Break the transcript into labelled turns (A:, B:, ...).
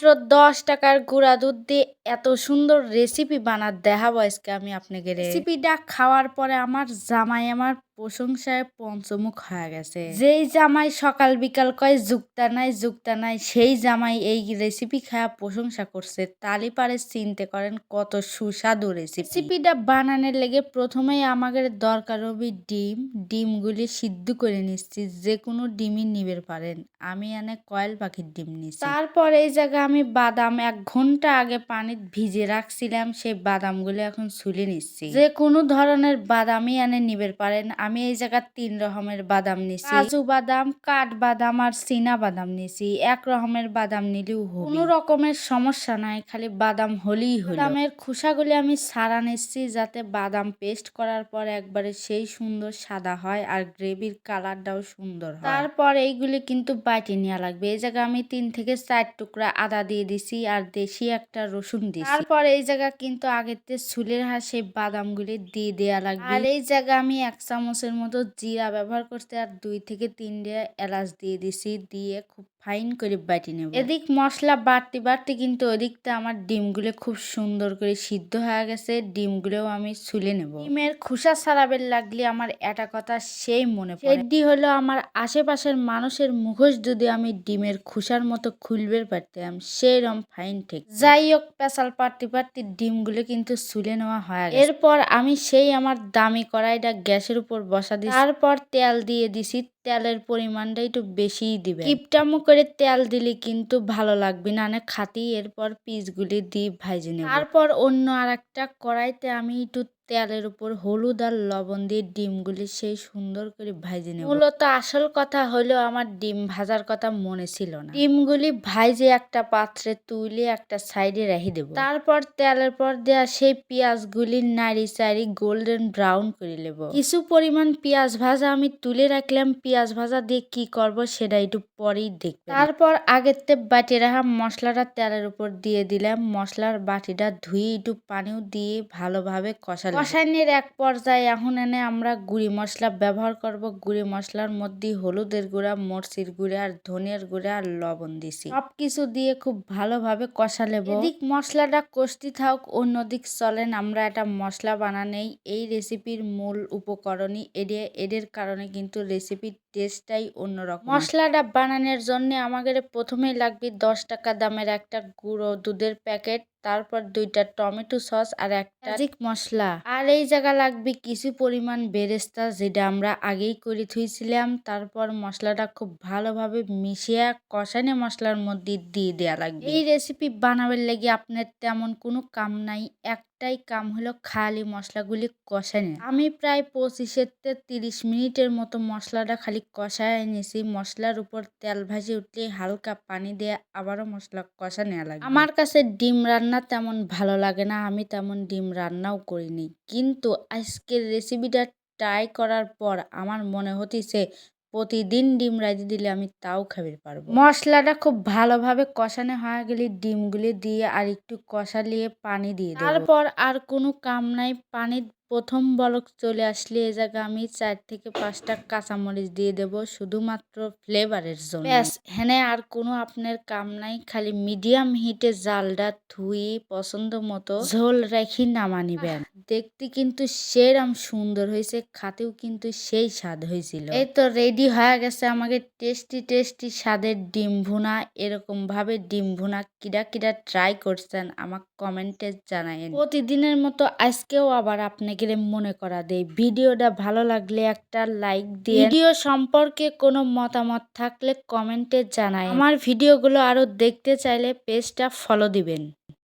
A: মাত্র দশ টাকার গুঁড়া দুধ দিয়ে এত সুন্দর রেসিপি বানার দেখাবো আজকে আমি আপনাকে রেসিপিটা খাওয়ার পরে আমার জামাই আমার প্রশংসায় পঞ্চমুখ হয়ে গেছে। যেই জামাই সকাল বিকাল কয় যুক্তা নাই যুক্তা নাই সেই জামাই এই রেসিপি খাওয়া প্রশংসা করছে। তালি পারে চিনতে করেন কত সুস্বাদু রেসিপি রেসিপিটা বানানোর লেগে প্রথমেই আমাদের দরকার হবে ডিম। ডিমগুলি সিদ্ধ করে নিচ্ছি যে কোনো ডিমই নিবের পারেন। আমি এনে কয়েল পাখির ডিম নিচ্ছি তারপর এই জায়গায় আমি বাদাম এক ঘণ্টা আগে পানিতে ভিজে রাখছিলাম সেই বাদামগুলো এখন ছুলে নিচ্ছি। যে কোনো ধরনের বাদামই এনে নিবের পারেন। আমি এই জায়গায় তিন রকমের বাদাম নিছি। কাজু বাদাম কাঠ বাদাম আর চীনা বাদাম নিছি। এক রকমের বাদাম নিলেও হবে। কোনো রকমের সমস্যা নাই খালি বাদাম হলেই হলো। বাদামের খোসাগুলি আমি সারা নিচ্ছি যাতে বাদাম পেস্ট করার পর একবারে সেই সুন্দর সাদা হয় আর গ্রেভির কালারটাও সুন্দর হয়। তারপর এইগুলি কিন্তু বাইটে নেওয়া লাগবে। এই জায়গায় আমি তিন থেকে চার টুকরা আদা দিয়ে দিছি আর দেশি একটা রসুন দিছি। তারপর এই জায়গা কিন্তু আগেতে চুলের হাত সেই বাদামগুলি দিয়ে দেওয়া লাগবে। আর এই জায়গা আমি এক চামচের মতো জিরা ব্যবহার করতে আর দুই থেকে তিনটে এলাচ দিয়ে দিছি দিয়ে খুব ফাইন করে বাটি নেব। এদিক মশলা বাড়তে বাড়তে কিন্তু ওদিকটা আমার ডিমগুলো খুব সুন্দর করে সিদ্ধ হয়ে গেছে ডিমগুলোও আমি ছুলে নেব। ডিমের খোসা ছাড়াবের লাগলে আমার এটা কথা সেই মনে পড়ে। সেটি হলো আমার আশেপাশের মানুষের মুখোশ যদি আমি ডিমের খোসার মতো খুলবে পারতাম সেই রম ফাইন ঠিক। যাই হোক পেশাল পারতে পারতে ডিমগুলো কিন্তু ছুলে নেওয়া হয় এরপর আমি সেই আমার দামি কড়াইটা গ্যাসের উপর বসা দিই তারপর তেল দিয়ে দিছি তেলের পরিমাণটা একটু বেশিই দিবে কিপটামো করে তেল দিলে কিন্তু ভালো লাগবে না না খাতি এরপর পিসগুলি দিয়ে ভাজে নেব। তারপর অন্য আর একটা কড়াইতে আমি একটু তেলের উপর হলুদ আর লবণ দিয়ে ডিমগুলি সেই সুন্দর করে ভাজে নেব। মূলত আসল কথা হলো আমার ডিম ভাজার কথা মনে ছিল না। ডিমগুলি ভাইজে একটা পাত্রে তুলে একটা সাইডে রেখে দেব। তারপর তেলের পর দেওয়া সেই পেঁয়াজগুলি নাড়ি চাড়ি গোল্ডেন ব্রাউন করে নেব। কিছু পরিমাণ পেঁয়াজ ভাজা আমি তুলে রাখলাম। পেঁয়াজ ভাজা দিয়ে কি করব সেটা একটু পরেই দেখব। তারপর আগের তে বাটি রাখা মশলাটা তেলের উপর দিয়ে দিলাম। মশলার বাটিটা ধুয়ে একটু পানিও দিয়ে ভালোভাবে কষালাম কষানোর এক পর্যায়ে, এখন এনে আমরা গুঁড়ি মশলা ব্যবহার করব। গুঁড়ি মশলার মধ্যে হলুদের গুঁড়া, মরচির গুঁড়া আর ধনিয়ার গুঁড়া আর লবণ দিছি। সব কিছু দিয়ে খুব ভালোভাবে কষা নেব। এদিক মশলাটা কষতে থাক অন্যদিক চলেন, আমরা একটা মশলা বানানেই। এই রেসিপির মূল উপকরণই এদের এদের কারণে কিন্তু রেসিপির টেস্টটাই অন্যরকম। মশলাটা বানানোর জন্য আমাদের প্রথমেই লাগবে দশ টাকা দামের একটা গুঁড়ো দুধের প্যাকেট। তারপর দুইটা টমেটো সস আর একটা ম্যাজিক মশলা। আর এই জায়গা লাগবে কিছু পরিমাণ বেরেস্তা যেটা আমরা আগেই করে থুইছিলাম। তারপর মশলাটা খুব ভালোভাবে মিশিয়ে কষানে মশলার মধ্যে দিয়ে দেওয়া লাগবে। এই রেসিপি বানাবার লেগে আপনার তেমন কোনো কাম নাই। একটাই কাম হলো খালি মশলাগুলি কষানো। আমি প্রায় পঁচিশের তিরিশ মিনিটের মতো মশলাটা খালি কষায় নিয়েছি মশলার উপর তেল ভাজি উঠলে হালকা পানি দিয়ে আবারও মশলা কষা নেওয়া লাগে আমার কাছে ডিম রান্না তেমন ভালো লাগে না, আমি তেমন ডিম রান্নাও করিনি। কিন্তু আজকের রেসিপিটা ট্রাই করার পর আমার মনে হতেছে প্রতিদিন ডিম রাইতে দিলে আমি তাও খাবে পারব। মশলাটা খুব ভালোভাবে কষানো হয়ে গেলে ডিমগুলি দিয়ে আর একটু কষালিয়ে পানি দিয়ে দেবো। তারপর আর কোনো কাম নাই পানি প্রথম বলক চলে আসলে এ জায়গা আমি চার থেকে পাঁচটা কাঁচামরিচ দিয়ে দেব শুধুমাত্র ফ্লেভারের জন্য। ব্যাস হেনে আর কোনো আপনার কাম নাই খালি মিডিয়াম হিটে জালটা ধুয়ে পছন্দ মতো ঝোল রেখে নামা নিবেন দেখতে কিন্তু সেরাম সুন্দর হয়েছে খাতেও কিন্তু সেই স্বাদ হয়েছিল। এই তো রেডি হয়ে গেছে আমাকে টেস্টি টেস্টি স্বাদের ডিম ভুনা এরকম ভাবে ডিম ভুনা কিরা কিরা ট্রাই করছেন আমাকে কমেন্টে জানায়েন। প্রতিদিনের মতো আজকেও আবার আপনাকে মনে করা দেয় ভিডিওটা ভালো লাগলে একটা লাইক দিয়ে ভিডিও সম্পর্কে কোনো মতামত থাকলে কমেন্টে জানায় আমার ভিডিওগুলো আরও দেখতে চাইলে পেজটা ফলো দিবেন।